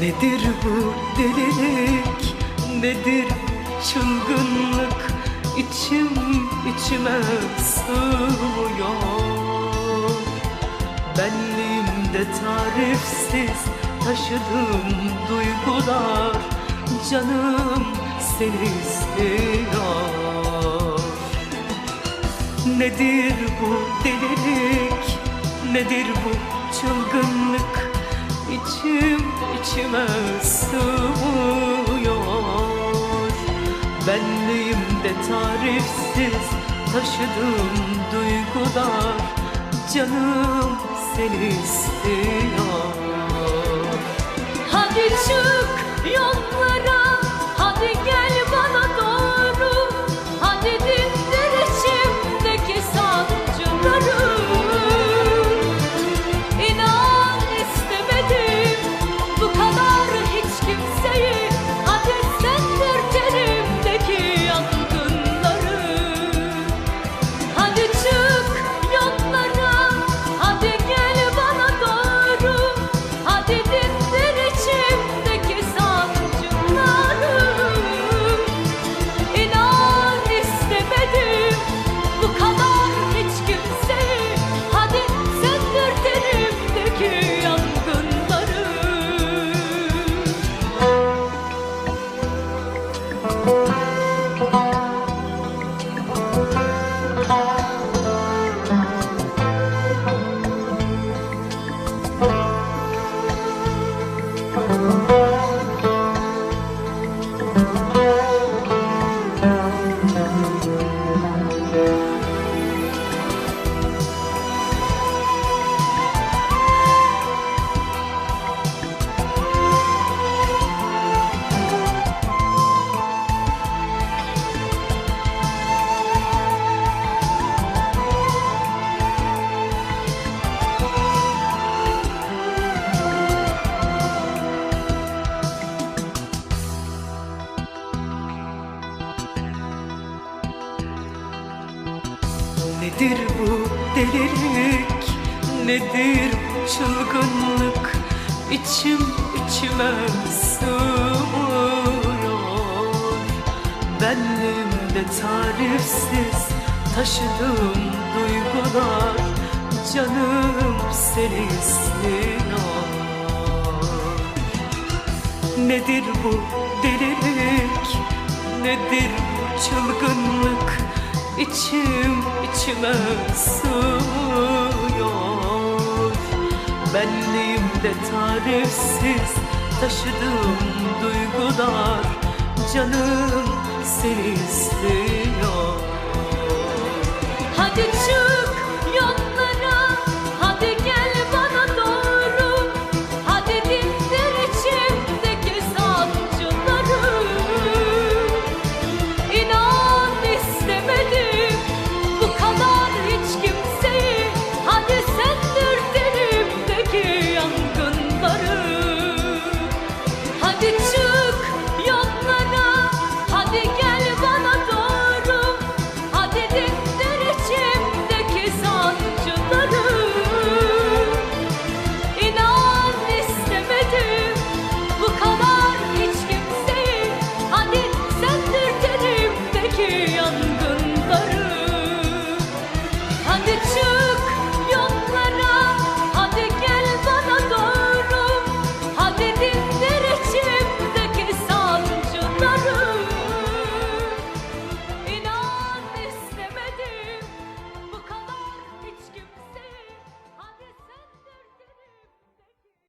Nedir bu delilik, nedir çılgınlık? İçim içime sığmıyor. Benliğimde tarifsiz taşıdığım duygular Canım seni istiyor. Nedir bu delilik, nedir bu çılgınlık İçim içime sığmıyor Benliğimde tarifsiz taşıdığım duygular Canım seni istiyor. Hadi çık Nedir bu delilik, nedir bu çılgınlık? İçim içime sığmıyor Benliğimde tarifsiz taşıdığım duygular. Canım seni istiyor. Nedir bu delilik, nedir bu çılgınlık İçim içime sığmıyor Benliğimde tarifsiz taşıdığım duygular Canım seni istiyor the two